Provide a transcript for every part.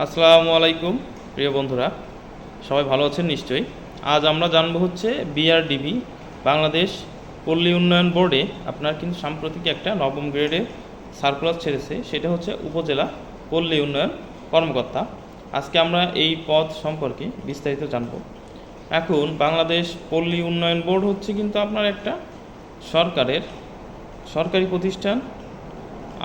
আসসালামু আলাইকুম, প্রিয় বন্ধুরা। সবাই ভালো আছেন নিশ্চয়ই? আজ আমরা জানব হচ্ছে বিআরডিবি বাংলাদেশ পল্লী উন্নয়ন বোর্ডে আপনার কিন্তু সাম্প্রতিক একটা নবম গ্রেডের সার্কুলার ছেড়েছে, সেটা হচ্ছে উপজেলা পল্লী উন্নয়ন কর্মকর্তা। আজকে আমরা এই পদ সম্পর্কে বিস্তারিত জানব। এখন বাংলাদেশ পল্লী উন্নয়ন বোর্ড হচ্ছে কিন্তু আপনার একটা সরকারের সরকারি প্রতিষ্ঠান,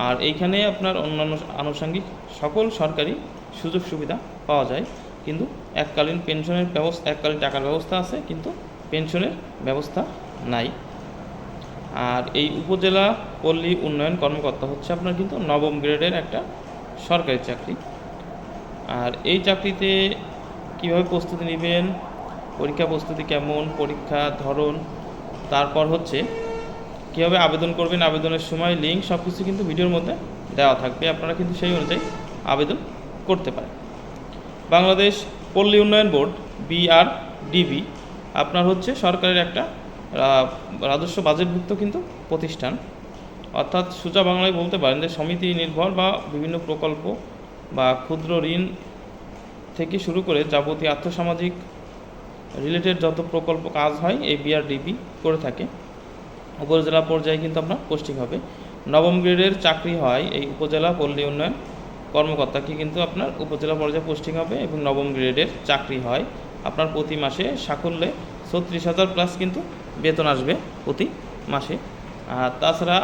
আর এইখানে আপনার অন্যান্য আনুষঙ্গিক সকল সরকারি সুযোগ সুবিধা পাওয়া যায়। কিন্তু এককালীন পেনশনের ব্যবস্থা, এককালীন টাকার ব্যবস্থা আছে, কিন্তু পেনশনের ব্যবস্থা নাই। আর এই উপজেলা পল্লী উন্নয়ন কর্মকর্তা হচ্ছে আপনার কিন্তু নবম গ্রেডের একটা সরকারি চাকরি। আর এই চাকরিতে কীভাবে প্রস্তুতি নেবেন, পরীক্ষা প্রস্তুতি কেমন, পরীক্ষা ধরন, তারপর হচ্ছে কীভাবে আবেদন করবেন, আবেদনের সময়, লিঙ্ক সব কিছু কিন্তু ভিডিওর মধ্যে দেওয়া থাকবে। আপনারা কিন্তু সেই অনুযায়ী আবেদন করতে পারে। বাংলাদেশ পল্লী উন্নয়ন বোর্ড বিআরডিবি আপনার হচ্ছে সরকারের একটা রাজস্ব বাজেটভুক্ত কিন্তু প্রতিষ্ঠান। অর্থাৎ সোজা বাংলায় বলতে পারেন যে সমিতি নির্ভর বা বিভিন্ন প্রকল্প বা ক্ষুদ্র ঋণ থেকে শুরু করে যাবতীয় আর্থসামাজিক রিলেটেড যত প্রকল্প কাজ হয়, এই বিআরডিবি করে থাকে। উপজেলা পর্যায়ে কিন্তু আপনার পোস্টিং হবে। নবম গ্রেডের চাকরি হয় এই উপজেলা পল্লী উন্নয়ন কর্মকর্তাকে কিন্তু আপনার উপজেলা পর্যায়ে পোস্টিং হবে এবং নবম গ্রেডের চাকরি হয়। আপনার প্রতি মাসে সাকল্যে ছত্রিশ হাজার প্লাস কিন্তু বেতন আসবে প্রতি মাসে। আর তাছাড়া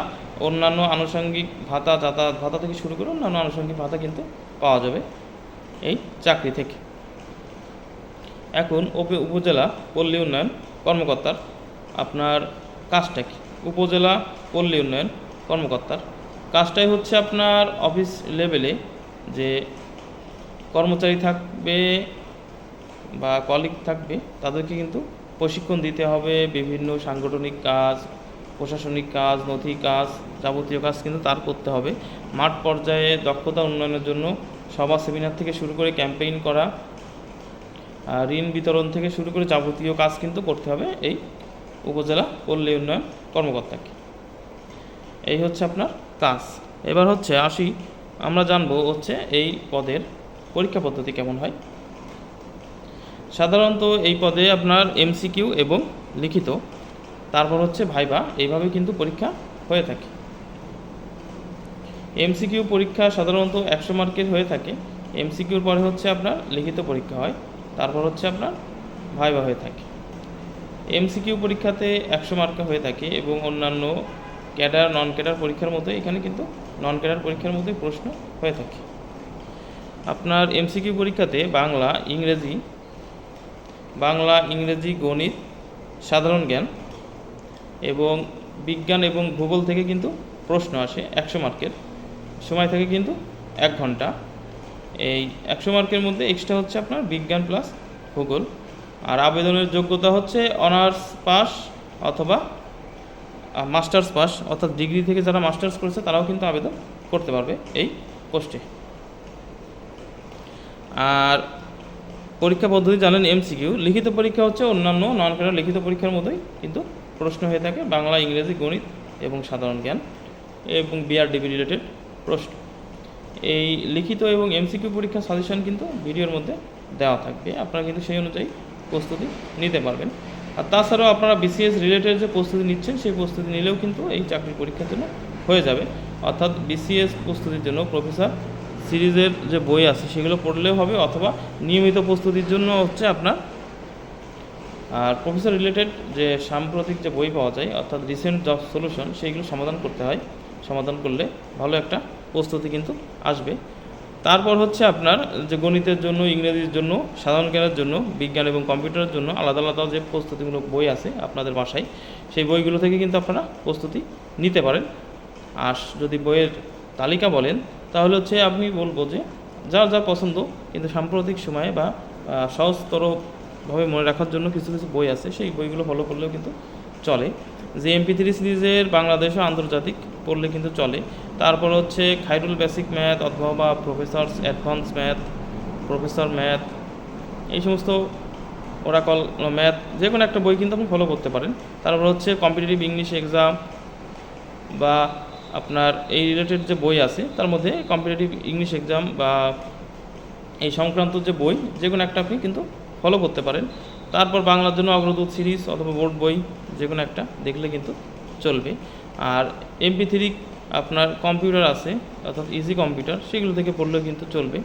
অন্যান্য আনুষঙ্গিক ভাতা, যাতায়াত ভাতা থেকে শুরু করে অন্যান্য আনুষঙ্গিক ভাতা কিন্তু পাওয়া যাবে এই চাকরি থেকে। এখন ওপে উপজেলা পল্লী উন্নয়ন কর্মকর্তার আপনার কাজটা কি? উপজেলা পল্লী উন্নয়ন কর্মকর্তার কাজটাই হচ্ছে আপনার অফিস লেভেলে যে কর্মচারী থাকবে বা কলিগ থাকবে, তাদেরকে কিন্তু প্রশিক্ষণ দিতে হবে। বিভিন্ন সাংগঠনিক কাজ, প্রশাসনিক কাজ, নথি কাজ যাবতীয় কাজ কিন্তু তার করতে হবে। মাঠ পর্যায়ে দক্ষতা উন্নয়নের জন্য সভা, সেমিনার থেকে শুরু করে ক্যাম্পেইন করা ঋণ বিতরণ থেকে শুরু করে যাবতীয় কাজ কিন্তু করতে হবে এই উপজেলা পল্লী উন্নয়ন কর্মকর্তাকে। এই হচ্ছে আপনার কাজ। এবার হচ্ছে আসি আমরা জানব হচ্ছে এই পদের পরীক্ষা পদ্ধতি কেমন হয়। সাধারণত এই পদে আপনার এমসিকিউ এবং লিখিত, তারপর হচ্ছে ভাইবা, এইভাবে কিন্তু পরীক্ষা হয়ে থাকে। এমসিকিউ পরীক্ষা সাধারণত একশো মার্কের হয়ে থাকে। এমসিকিউর পরে হচ্ছে আপনার লিখিত পরীক্ষা হয়, তারপর হচ্ছে আপনার ভাইবা হয়ে থাকে। এমসিকিউ পরীক্ষাতে একশো মার্কা হয়ে থাকে এবং অন্যান্য ক্যাডার নন ক্যাডার পরীক্ষার মতো এখানে কিন্তু নন ক্যাডার পরীক্ষার মধ্যে প্রশ্ন হয়ে থাকে। আপনার এমসিকিউ পরীক্ষাতে বাংলা, ইংরেজি বাংলা, ইংরেজি, গণিত, সাধারণ জ্ঞান এবং বিজ্ঞান এবং ভূগোল থেকে কিন্তু প্রশ্ন আসে একশো মার্কের। সময় থাকে কিন্তু এক ঘণ্টা। এই একশো মার্কের মধ্যে এক্সট্রা হচ্ছে আপনার বিজ্ঞান প্লাস ভূগোল। আর আবেদনের যোগ্যতা হচ্ছে অনার্স পাস অথবা মাস্টার্স পাস অর্থাৎ ডিগ্রি থেকে যারা মাস্টার্স করেছে, তারাও কিন্তু আবেদন করতে পারবে এই পোস্টে আর পরীক্ষা পদ্ধতি জানেন এমসিকিউ লিখিত পরীক্ষা হচ্ছে অন্যান্য নন ক্যাডার লিখিত পরীক্ষার মতোই, কিন্তু প্রশ্ন হয়ে থাকে বাংলা, ইংরেজি, গণিত এবং সাধারণ জ্ঞান এবং বিআরডিবি রিলেটেড প্রশ্ন। এই লিখিত এবং এমসিকিউ পরীক্ষার সাজেশন কিন্তু ভিডিওর মধ্যে দেওয়া থাকবে। আপনারা কিন্তু সেই অনুযায়ী প্রস্তুতি নিতে পারবেন। আর তাছাড়াও আপনারা বিসিএস রিলেটেড যে প্রস্তুতি নিচ্ছেন, সেই প্রস্তুতি নিলেও কিন্তু এই চাকরির পরীক্ষার জন্য হয়ে যাবে। অর্থাৎ বিসিএস প্রস্তুতির জন্য প্রফেসর সিরিজের যে বই আছে, সেগুলো পড়লেও হবে অথবা নিয়মিত প্রস্তুতির জন্য হচ্ছে আপনার, আর প্রফেসর রিলেটেড যে সাম্প্রতিক যে বই পাওয়া যায়, অর্থাৎ রিসেন্ট জব সলিউশন সেইগুলো সমাধান করতে হয়। সমাধান করলে ভালো একটা প্রস্তুতি কিন্তু আসবে। তারপর হচ্ছে আপনার যে গণিতের জন্য, ইংরেজির জন্য, সাধারণ জ্ঞানের জন্য, বিজ্ঞান এবং কম্পিউটারের জন্য আলাদা আলাদা যে প্রস্তুতিমূলক বই আছে আপনাদের বাসায়, সেই বইগুলো থেকে কিন্তু আপনারা প্রস্তুতি নিতে পারেন। আর যদি বইয়ের তালিকা বলেন, তাহলে হচ্ছে আমি বলব যে যার যা পছন্দ, কিন্তু সাম্প্রতিক সময়ে বা সহজতরভাবে মনে রাখার জন্য কিছু কিছু বই আছে, সেই বইগুলো ফলো করলেও কিন্তু চলে। যে এমপি থ্রি সিরিজের বাংলাদেশ ও আন্তর্জাতিক পড়লে কিন্তু চলে। তারপর হচ্ছে খাইরুল বেসিক ম্যাথ অথবা বা professor advance math, professor math, এই সমস্ত ওরাকল ম্যাথ, যে কোনো একটা বই কিন্তু আপনি ফলো করতে পারেন। তারপর হচ্ছে কম্পিটিটিভ ইংলিশ এক্সাম বা আপনার এই রিলেটেড যে বই আছে, তার মধ্যে কম্পিটিটিভ ইংলিশ এক্সাম বা এই সংক্রান্ত যে বই, যে কোনো একটা আপনি কিন্তু ফলো করতে পারেন। তারপর বাংলার জন্য অগ্রদূত সিরিজ অথবা বোর্ড বই, যে কোনো একটা দেখলে কিন্তু চলবে। আর এমপি থ্রি আপনার কম্পিউটার আছে, অর্থাৎ ইজি কম্পিউটার সেগুলো থেকে পড়লেও কিন্তু চলবে।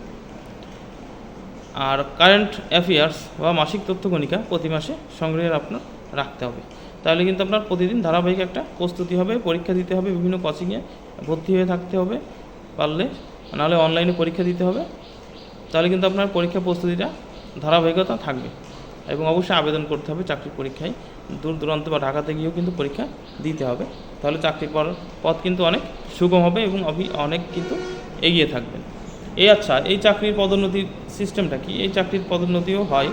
আর কারেন্ট অ্যাফেয়ার্স বা মাসিক তথ্য কণিকা প্রতি মাসে সংগ্রহের আপনার রাখতে হবে। তাহলে কিন্তু আপনার প্রতিদিন ধারাবাহিক একটা প্রস্তুতি হবে, পরীক্ষা দিতে হবে, বিভিন্ন কোচিংয়ে ভর্তি হয়ে থাকতে হবে। পারলে, নাহলে অনলাইনে পরীক্ষা দিতে হবে। তাহলে কিন্তু আপনার পরীক্ষা প্রস্তুতিটা ধারাবাহিকতা থাকবে। এবং অবশ্যই আবেদন করতে হবে চাকরির পরীক্ষায়। দূর দূরান্ত বা ঢাকাতে গিয়েও কিন্তু পরীক্ষা দিতে হবে। তাহলে চাকরির পর, পথ কিন্তু অনেক সুগম হবে এবং অনেক কিন্তু এগিয়ে থাকবেন। এই আচ্ছা এই চাকরির পদোন্নতির সিস্টেমটা কি? এই চাকরির পদোন্নতিও হয়।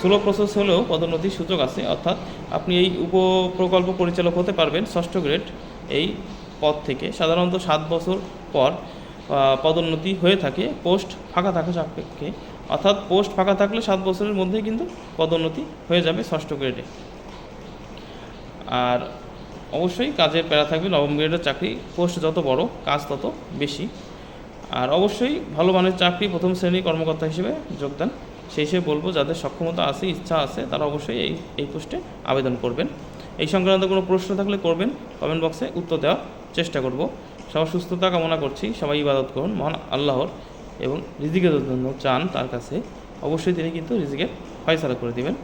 স্লো প্রসেস হলেও পদোন্নতির সুযোগ আছে। অর্থাৎ আপনি এই উপপ্রকল্প পরিচালক হতে পারবেন ষষ্ঠ গ্রেড এই পদ থেকে। সাধারণত সাত বছর পর পদোন্নতি হয়ে থাকে। পোস্ট ফাঁকা থাকা সাপেক্ষে অর্থাৎ পোস্ট ফাঁকা থাকলে সাত বছরের মধ্যেই কিন্তু পদোন্নতি হয়ে যাবে ষষ্ঠ গ্রেডে আর অবশ্যই কাজের প্যারা থাকবে, নবম গ্রেডের চাকরি, পোস্ট যত বড়, কাজ তত বেশি। আর অবশ্যই ভালো মানের চাকরি, প্রথম শ্রেণির কর্মকর্তা হিসেবে যোগদান। সেই হিসেবে বলব, যাদের সক্ষমতা আছে, ইচ্ছা আছে, তারা অবশ্যই এই এই পোস্টে আবেদন করবেন। এই সংক্রান্ত কোনো প্রশ্ন থাকলে করবেন কমেন্ট বক্সে উত্তর দেওয়ার চেষ্টা করব। সবার সুস্থতা কামনা করছি, সবাই ইবাদত করুন, মহান আল্লাহর এবং রিজিকের জন্য চান তার কাছে অবশ্যই তিনি কিন্তু রিজিকের ফয়সালা করে দিবেন।